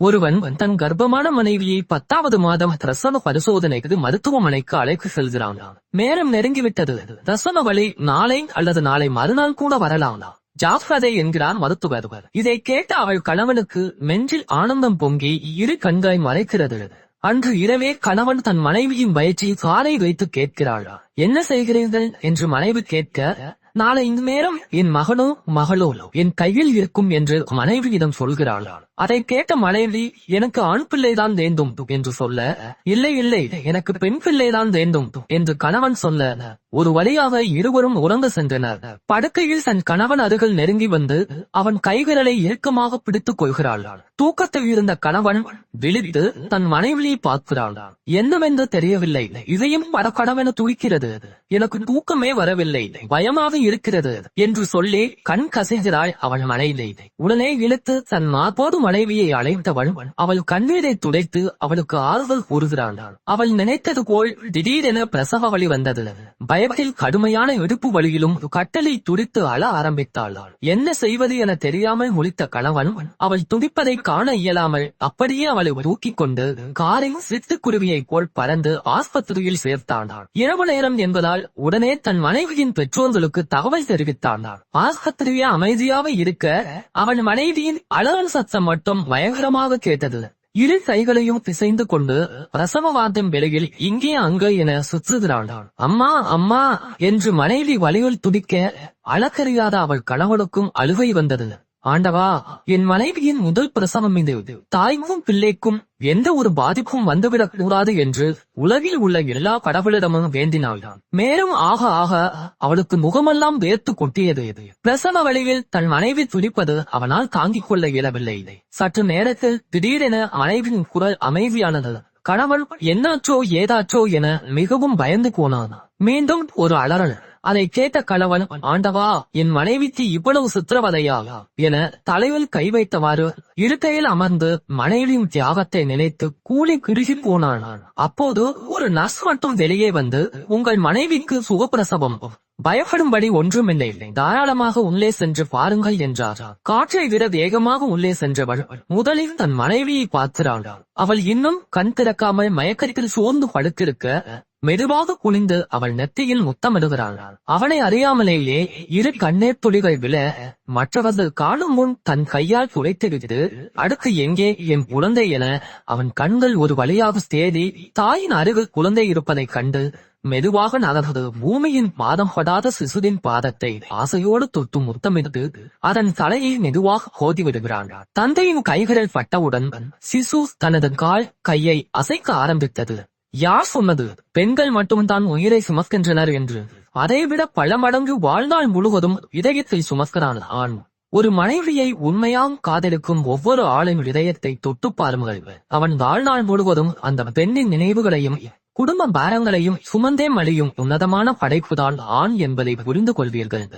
ஒருவன் தன் கர்ப்பமான மனைவியை பத்தாவது மாதம் பிரசவ பரிசோதனைக்கு மருத்துவமனைக்கு அழைத்து செல்கிறான். நேரம் நெருங்கிவிட்டது. பிரசவ வழி நாளை அல்லது நாளை மறுநாள் கூட வரலாம். ஜாஃபதை என்கிறார் மருத்துவர். இதை கேட்ட அவள் கணவனுக்கு நெஞ்சில் ஆனந்தம் பொங்கி இரு கண்களை மறைக்கிறது. அன்று இரவே கணவன் தன் மனைவியின் வயிற்றில் காலை வைத்து கேட்கிறாளா. என்ன செய்கிறீர்கள்? என்று மனைவி கேட்க நாளை இந்த நேரம் என் மகனோ மகளோ என் கையில் இருக்கும் என்று மனைவியிடம் சொல்கிறாளாம் அதை கேட்ட மனைவி எனக்கு ஆண் பிள்ளைதான் வேண்டும் என்று சொல்ல இல்லை இல்லை எனக்கு பெண் பிள்ளைதான் வேண்டும் என்று கணவன் சொல்ல ஒரு வழியாக இருவரும் உறங்க சென்றனர். படுக்கையில் தன் கணவன் அருகில் நெருங்கி வந்து அவன் கைவிரலை இறுக்கமாக பிடித்துக் கொள்கிறாள். தூக்கத்தில் இருந்த கணவன் விழித்து தன் மனைவியை பார்க்கிறாள். என்னவென்று தெரியவில்லை. இதயம் படக்கடவென துடிக்கிறது. எனக்கு தூக்கமே வரவில்லை. பயமாக இருக்கிறது என்று சொல்லி கண் கசைகிறாள் அவள் மனைவி உடனே இழுத்து தன் மாப்போது மனைவியை அழைத்தவள் அவள் கண்ணீரை துடைத்து அவளுக்கு ஆறுதல் கூறுகிறான் அவள் நினைத்தது போல் திடீரென பிரசவ வழி வந்தது. பயத்தில் கடுமையான இடுப்பு வழியிலும் கட்டளை துடித்து அழ ஆரம்பித்தாள். என்ன செய்வது என தெரியாமல் முடித்த கணவன் அவள் துடிப்பதை காண இயலாமல் அப்படியே அவளை தூக்கிக் கொண்டு காரின் சிட்டுக்குருவியை போல் பறந்து ஆஸ்பத்திரியில் சேர்த்தான் இரவு நேரம் என்பதால் உடனே தன் மனைவியின் பெற்றோர்களுக்கு தகவல் தெரிவித்தான் ஆஸ்பத்திரியே அமைதியாக இருக்க அவன் மனைவியின் அழகன் சத்தம் மட்டும் பயங்கரமாக கேட்டது. இரு கைகளையும் பிசைந்து கொண்டு பிரசவவாதம் வெளியில் இங்கே அங்கே என சுற்றுகிறான் அம்மா அம்மா என்று மனைவி வலியுள் துடிக்க அளக்கறியாத அவள் கணவனுக்கும் அழுகை வந்தது. ஆண்டவா என் மனைவியின் முதல் பிரசவம் இது. தாய்க்கும் பிள்ளைக்கும் எந்த ஒரு பாதிப்பும் வந்துவிடக் கூடாது என்று உலகில் உள்ள எல்லா கடவுளிடமும் வேண்டினாள்தான் மேலும் ஆக ஆக அவளுக்கு முகமெல்லாம் வேர்த்து கொட்டியது இது. பிரசவ வழியில் தன் மனைவி துடிப்பது அவனால் தாங்கிக் கொள்ள இயலவில்லை சற்று நேரத்தில் திடீரென மனைவியின் குரல் அமைதியானது. கணவன் என்னாச்சோ ஏதாச்சோ என மிகவும் பயந்து போனான். மீண்டும் ஒரு அலறல். அதை கேட்ட கணவன் ஆண்டவா என் மனைவிக்கு இவ்வளவு சித்திரவதையா என தலைவில் கை வைத்தவாறு இருக்கையில் அமர்ந்து மனைவியின் தியாகத்தை நினைத்து கூலி குறுகி போனான். அப்போது ஒரு நர்ஸ் மட்டும் வெளியே வந்து உங்கள் மனைவிக்கு சுகப்பிரசவம். பயப்படும்படி ஒன்றுமில்லை. தாராளமாக உள்ளே சென்று பாருங்கள் என்றார். காற்றை விட வேகமாக உள்ளே சென்றவள் முதலில் தன் மனைவியை பார்க்கிறாள் அவள் இன்னும் கண் திறக்காமல் மயக்கத்தில் சோர்ந்து படுத்திருக்க மெதுவாக குனிந்து அவள் நெத்தியில் முத்தமிடுகிறாள். அவனை அறியாமலேயே இரு கண்ணீர் துளிகள் விழ மற்றவர்கள் காணும் முன் தன் கையால் துடைத்துவிட்டு அடுத்து எங்கே என் குழந்தை என அவன் கண்கள் ஒரு வழியாக தேடி தாயின் அருகில் குழந்தை இருப்பதைக் கண்டு மெதுவாக நகர்ந்தது பூமியின் பாதம் படாத சிசுவின் பாதத்தை ஆசையோடு தொத்து முத்தமிட்டு அதன் தலையை மெதுவாக கோதி விடுகிறான் தந்தையின் கைகளில் பட்டவுடன் சிசு தனது கால் கையை அசைக்க ஆரம்பித்தது. யார் சொன்னது? பெண்கள் மட்டும்தான் உயிரை சுமக்கின்றனர் என்று. அதைவிட பல மடங்கு வாழ்நாள் முழுவதும் இதயத்தை சுமக்கிறான் ஆண். ஒரு மனைவியை உண்மையாக காதலிக்கும் ஒவ்வொரு ஆளின் இதயத்தை தொட்டு பாருங்கள். அவன் வாழ்நாள் முழுவதும் அந்த பெண்ணின் நினைவுகளையும் குடும்ப பாரங்களையும் சுமந்தே மழியும் உன்னதமான படைப்புதான் ஆண் என்பதை புரிந்து கொள்வீர்கள்